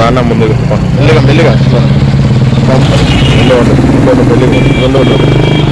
రాన్న ముందుకు మెల్లిగా మెల్లిగా. ఉండు, మెల్లిగా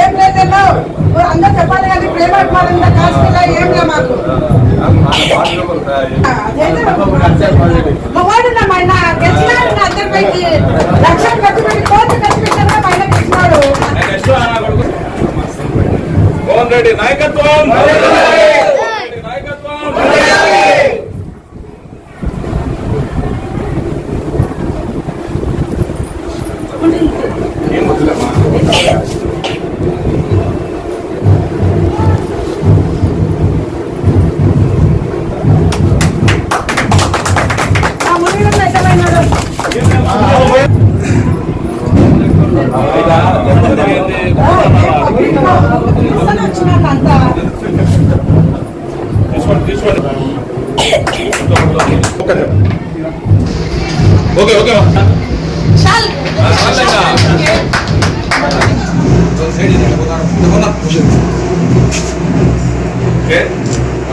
ఏం లేదన్నా అందరు చెప్పాలి కానీ ప్రేమ అభిమానం కాశ్మీర్లో ఏం లే మాకు మగవాడు నా మైన గెలిచినాడు నా లక్షలు ఖర్చు పెట్టి కోట్లు ఖర్చు పెట్టారా గెలిచినాడు మోహన్ రెడ్డి నాయకత్వం నాయకత్వం.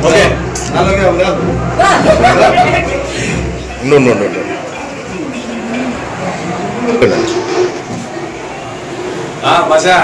ఓకే? ఉండు ఉండు ఉండు ఉండు. మజా.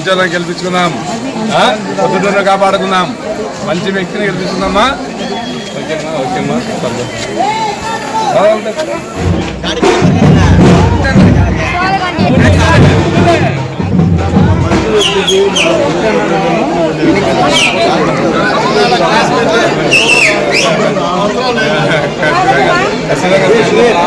మర్చిపోతామా అందరం మంచి వాళ్ళని గెలిపించుకుందాం ఆ? పొద్దుటూరుని కాపాడుకుందాం మంచి వ్యక్తిని గెలిపించుకుందామా ఓకేమ్మా ఓకేమ్మా సంతోషం. ఆ, ఉంటా. ఖచ్చితంగా తీసుకుందాం.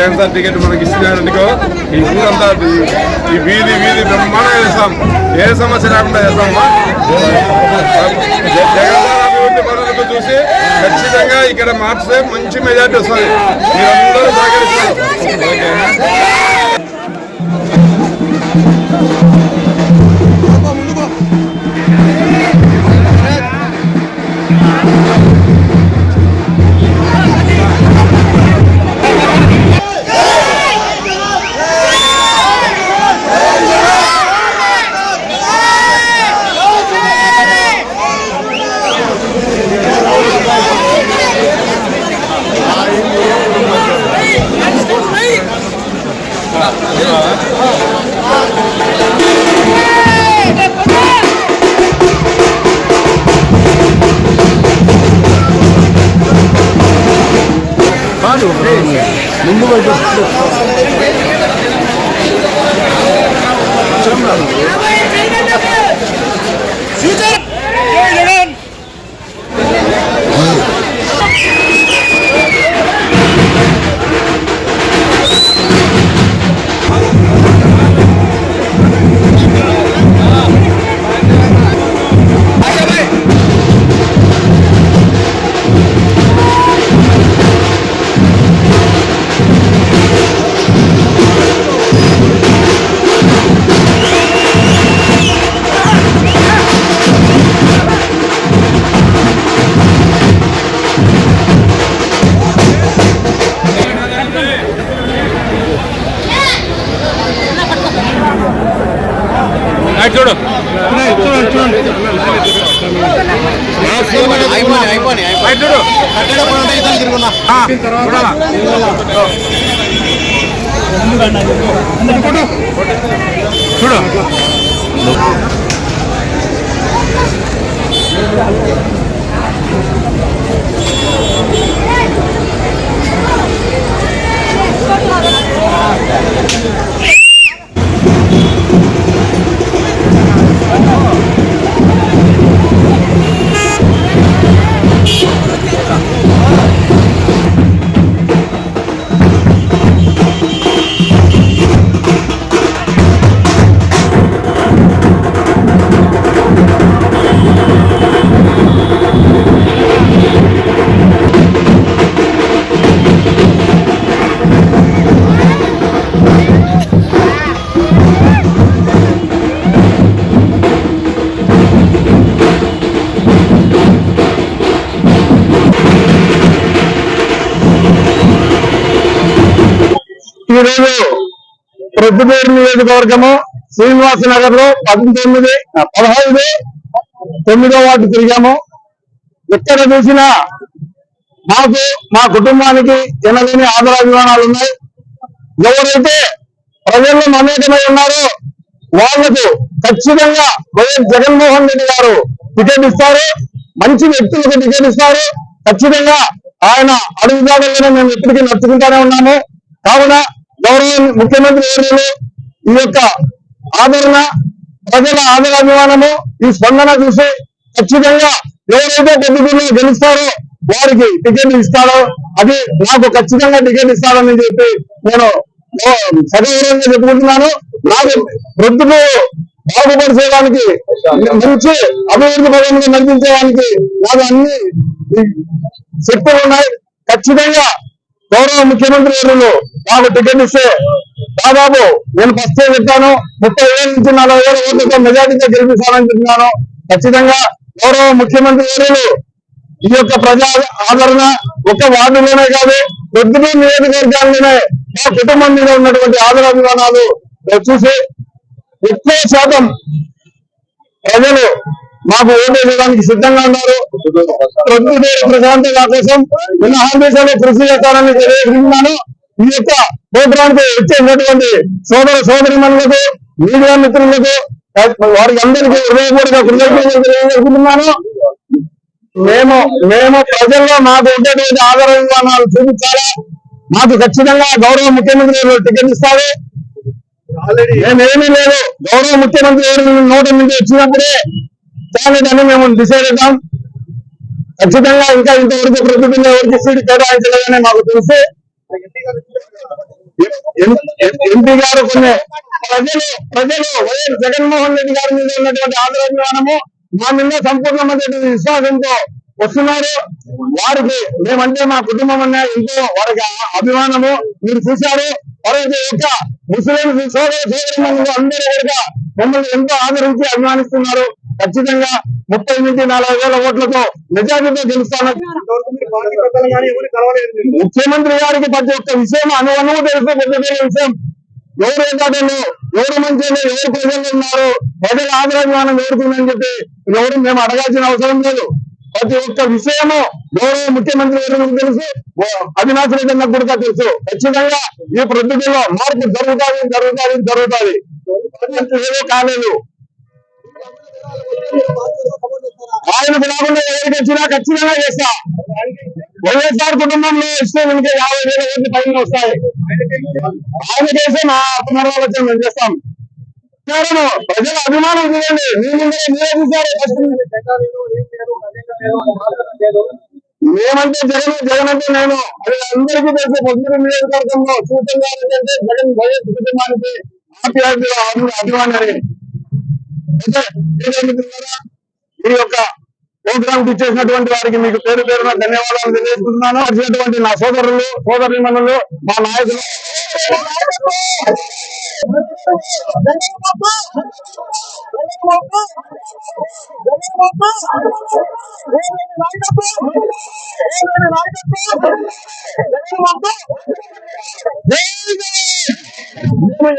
కేఎస్ఆర్ టికెట్ మనకి ఇస్తున్నారనుకో ఈ ఊరంతా ఈ- వీధి వీధి బ్రహ్మాండంగా చేస్తాం. ఏ సమస్య లేకుండా చేస్తామమ్మా జగన్ అభివృద్ధి పనులకు చూసి ఖచ్చితంగా ఇక్కడ మార్చితే మంచి మెజార్టీ వస్తుంది. మీరందరూ సహకరిస్తారు. 말이 없네. 눈물을 좀 흘렸어. 정말. చూడు. ఈరోజు ప్రొద్దుటూరు నియోజకవర్గము శ్రీనివాస నగర్లో పంతొమ్మిది పదహైదు తొమ్మిదో వాటి తిరిగాము. ఎక్కడ చూసినా మాకు మా కుటుంబానికి ఎనలేని ఆదరాభిమానాలు ఉన్నాయి. ఎవరైతే ప్రజల్లో మమేకమై ఉన్నారో వాళ్ళకు ఖచ్చితంగా వైఎస్ జగన్మోహన్ రెడ్డి గారు టికెట్ ఇస్తారు. మంచి వ్యక్తులకు టికెట్ ఇస్తారు. ఖచ్చితంగా ఆయన అడుగుజాడల్లోనే మేము ఇప్పటికీ నడుచుకుంటానే ఉన్నాము. కావున గౌరవ ముఖ్యమంత్రి వర్యులు ఈ యొక్క ఆదరణ ప్రజల ఆదరాభిమానము ఈ స్పందన చూసి ఖచ్చితంగా ఎవరైతే పెద్దలు గెలుస్తారో వారికి టికెట్ ఇస్తారో అది నాకు ఖచ్చితంగా టికెట్ ఇస్తారని చెప్పి నేను ఓ, సగౌరవంగా చెప్పుకుంటున్నాను. నాకు వృద్ధులు బాగుపరిచేయడానికి మంచి అభివృద్ధి పరంగా నడిపించడానికి నాకు అన్ని శక్తులు ఉన్నాయి. ఖచ్చితంగా గౌరవ ముఖ్యమంత్రి గారు నాకు టికెట్ ఇస్తే దాదాపు నేను ఫస్ట్ చెప్పాను ముప్పై వేల నుంచి నలభై వేల ఓట్లతో మెజార్టీగా గెలిపిస్తానని చెప్తున్నాను ఖచ్చితంగా గౌరవ ముఖ్యమంత్రి గారు ఈ యొక్క ప్రజా ఆదరణ ఒక వార్డులోనే కాదు ప్రొద్దుటూరు నియోజకవర్గాల్లోనే మా కుటుంబం మీద ఉన్నటువంటి ఆదరాభిమానాలు చూసి ఎక్కువ శాతం ప్రజలు మాకు ఓటు వేయడానికి సిద్ధంగా ఉన్నారు. ప్రొద్దుదేవి ప్రశాంతి నా కోసం మినహాందేశాలు కృషి చేస్తానని తెలియజేస్తున్నాను. ఈ యొక్క ప్రోగ్రాంకు వచ్చేటువంటి సోదర సోదరి మనులకు మీడియా మిత్రులకు వారికి అందరికీ హృదయపూర్వక కృతజ్ఞతలు తెలియజేస్తున్నాను మేము మేము ప్రజల్లో మాకు ఉండేటువంటి ఆదరణ విధానాలు చూపించాలా. మాకు ఖచ్చితంగా గౌరవ ముఖ్యమంత్రి గారు టికెట్ ఇస్తారు. మేమేమీ లేదు. గౌరవ ముఖ్యమంత్రి గారు నోట నుంచి వచ్చినప్పుడే దానిదని మేము డిసైడ్ అవుతాం ఖచ్చితంగా ఇంకా ఇంతవరకు ప్రభుత్వం ఎవరికి సీట్ కేటాయించలేదని మాకు తెలిసి. ఎంపీ గారు ప్రజలు ప్రజలు వైఎస్ జగన్మోహన్ రెడ్డి గారి మీద ఉన్నటువంటి ఆదరాభిమానము మా మీద సంపూర్ణమైనటువంటి విశ్వాసంతో వస్తున్నారు. వారికి మేమంటే మా కుటుంబం అన్న ఎంతో వారికి అభిమానము. మీరు చూశారు. వారికి యొక్క ముస్లిం సోదర సోదరి అందరూ కూడా మమ్మల్ని ఎంతో ఆదరించి అభిమానిస్తున్నారు. ఖచ్చితంగా ముప్పై నుంచి నలభై వేల ఓట్లతో మెజారిటీతో గెలుస్తాను ముఖ్యమంత్రి గారికి ప్రతి ఒక్క విషయం అనువనువు తెలుసు పెద్ద విషయం. ఎవరు ఏకాదంలో ఎవరు మంచి ఎవరు ప్రజలు ఉన్నారు? ప్రజల ఆదరాభిమానం ఎవరుకుందని చెప్పి ఎవరు మేము అడగాల్సిన అవసరం లేదు. ప్రతి ఒక్క విషయము గౌరవ ముఖ్యమంత్రి గారికి తెలుసు. ఓ అవినాష్ రెడ్డి అన్నకు కూడా తెలుసు. ఖచ్చితంగా ఈ ప్రభుత్వంలో మార్పు జరుగుతుంది జరుగుతుంది జరుగుతుంది. ఏదో కాలేదు. ఆయన రాకుండా ఎవరికి వచ్చినా ఖచ్చితంగా చేస్తా. వైఎస్ఆర్ కుటుంబంలో ఇస్తే మనకి యాభై వేల ఓట్లు పైన వస్తాయి. ఆయన చేసే నా పునరాలోచన మేము చేస్తాం. కారణం ప్రజల అభిమానం చూడండి మీ మీరే చూసారు మేమంటే జగన్ జగన్ అంటే నేను. అది అందరికీ తెలుసు. పొద్దున నియోజకవర్గంలో సూచన జగన్ వైఎస్ కుటుంబానికి ఆప్యాయత అభిమాని ఈ యొక్క ప్రోగ్రామ్ ఇచ్చేసినటువంటి వారికి మీకు పేరు పేరున ధన్యవాదాలు తెలియజేస్తున్నాను. వచ్చినటువంటి నా సోదరులు సోదరి మనులు మా నాయకులు.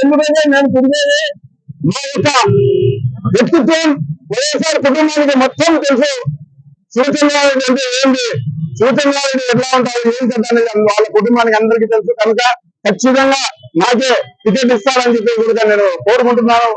ఎందుకంటే నేను తిరిగేది మా యొక్క వ్యక్తిత్వం వైఎస్ఆర్ కుటుంబానికి మొత్తం తెలుసు. సూచనలు అంటే ఏంటి? సూచనలు ఎట్లా ఉంటాయి? ఏం కథ వాళ్ళ కుటుంబానికి అందరికీ తెలుసు. కనుక ఖచ్చితంగా నాకే టికెట్ ఇస్తారని చెప్పి కూడా నేను కోరుకుంటున్నాను.